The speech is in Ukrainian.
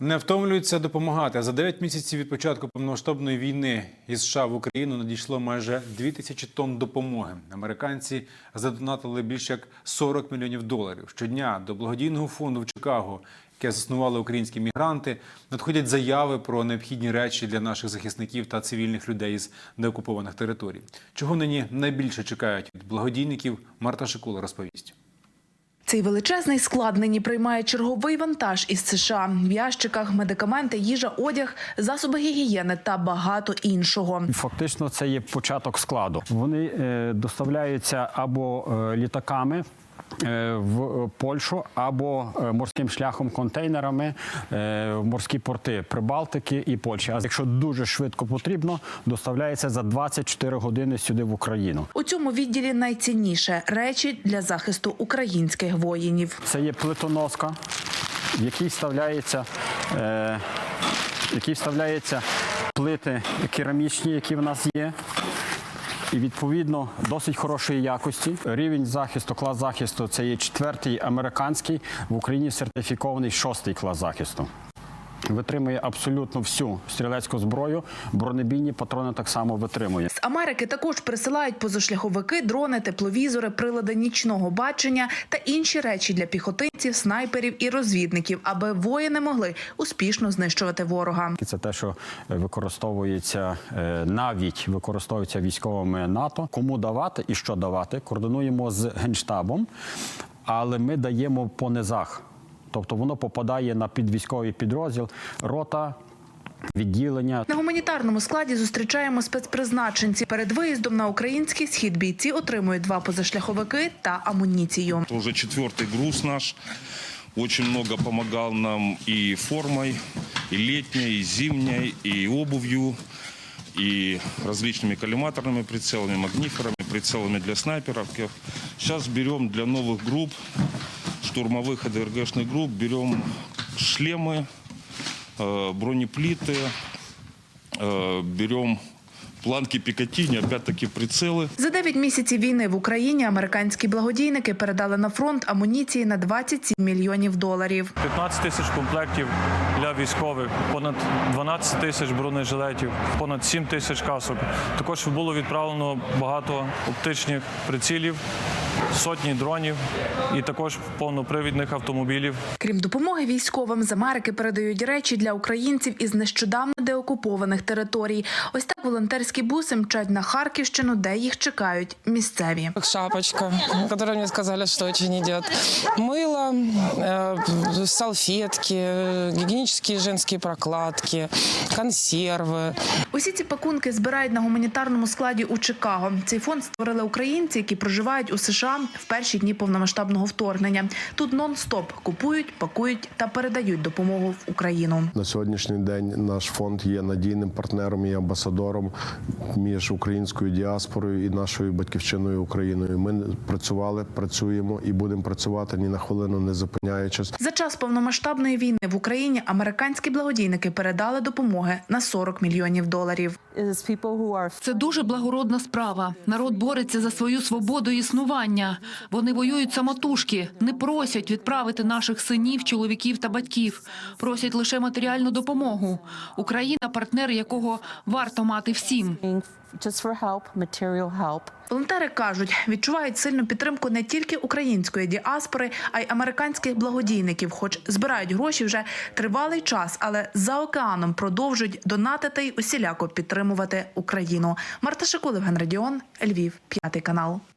Не втомлюються допомагати. За 9 місяців від початку повномасштабної війни із США в Україну надійшло майже 2 тисячі тонн допомоги. Американці задонатили більше як 40 мільйонів доларів. Щодня до благодійного фонду в Чикаго, яке заснували українські мігранти, надходять заяви про необхідні речі для наших захисників та цивільних людей із деокупованих територій. Чого нині найбільше чекають від благодійників, Марта Шикула розповість. Цей величезний склад нині приймає черговий вантаж із США. В ящиках медикаменти, їжа, одяг, засоби гігієни та багато іншого. Фактично, це є початок складу. Вони е, доставляються або е, літаками. Е, В Польщу або е, морським шляхом контейнерами е, в морські порти Прибалтики і Польщі. А якщо дуже швидко потрібно, доставляється за 24 години сюди в Україну. У цьому відділі найцінніше речі для захисту українських воїнів. Це є плитоноска, в якій вставляється, е, в якій вставляється плити керамічні, які в нас є. І відповідно досить хорошої якості. Рівень захисту, клас захисту це є четвертий американський, в Україні сертифікований шостий клас захисту. Витримує абсолютно всю стрілецьку зброю, бронебійні патрони так само витримує. З Америки також присилають позашляховики, дрони, тепловізори, прилади нічного бачення та інші речі для піхотинців, снайперів і розвідників, аби воїни могли успішно знищувати ворога. Це те, що використовується е, навіть використовується військовими НАТО. Кому давати і що давати, координуємо з генштабом, але ми даємо по низах Тобто воно попадає на підвійськовий підрозділ, рота, відділення. На гуманітарному складі зустрічаємо спецпризначенці. Перед виїздом на український схід бійці отримують два позашляховики та амуніцію. Это уже четвертый груз наш. Очень много помогал нам и формой, и летней, и зимней, и обувью, и различными коллиматорными прицелами, магниферами, прицелами для снайперов. Сейчас берем для новых групп, штурмовых и ДРГшных групп, берем шлемы, э, бронеплиты, э, берем планки Пикатини, опять-таки прицелы. За 9 місяців війни в Україні американські благодійники передали на фронт амуніції на 27 мільйонів доларів. 15 тисяч комплектів для військових, понад 12 тисяч бронежилетів, понад 7 тисяч касок. Також було відправлено багато оптичних прицілів, сотні дронів і також повнопривідних автомобілів. Крім допомоги військовим, з Америки передають речі для українців із нещодавно деокупованих територій. Ось так волонтерські буси мчать на Харківщину, де їх чекають місцеві. Шапочка, которая мне сказали, что очень идет. Мыло, э, салфетки, э, гигиенические женские прокладки, консервы. Усі ці пакунки збирають на гуманітарному складі у Чикаго. Цей фонд створили українці, які проживають у США в перші дні повномасштабного вторгнення. Тут нон-стоп купують, пакують та передають допомогу в Україну. На сьогоднішній день наш фонд є надійним партнером і амбасадором між українською діаспорою і нашою батьківщиною Україною. Ми працювали, працюємо і будемо працювати ні на хвилину, не зупиняючись. За час повномасштабної війни в Україні американські благодійники передали допомоги на 40 мільйонів доларів. Це дуже благородна справа. Народ бореться за свою свободу і існування. Вони воюють самотужки, не просять відправити наших синів, чоловіків та батьків. Просять лише матеріальну допомогу. Україна партнер, якого варто мати всім. Волонтери кажуть, відчувають сильну підтримку не тільки української діаспори, а й американських благодійників, хоч збирають гроші вже тривалий час, але за океаном продовжують донатити й усіляко підтримувати Україну. Марта Шикулев, Ген Радіон, Львів, п'ятий канал.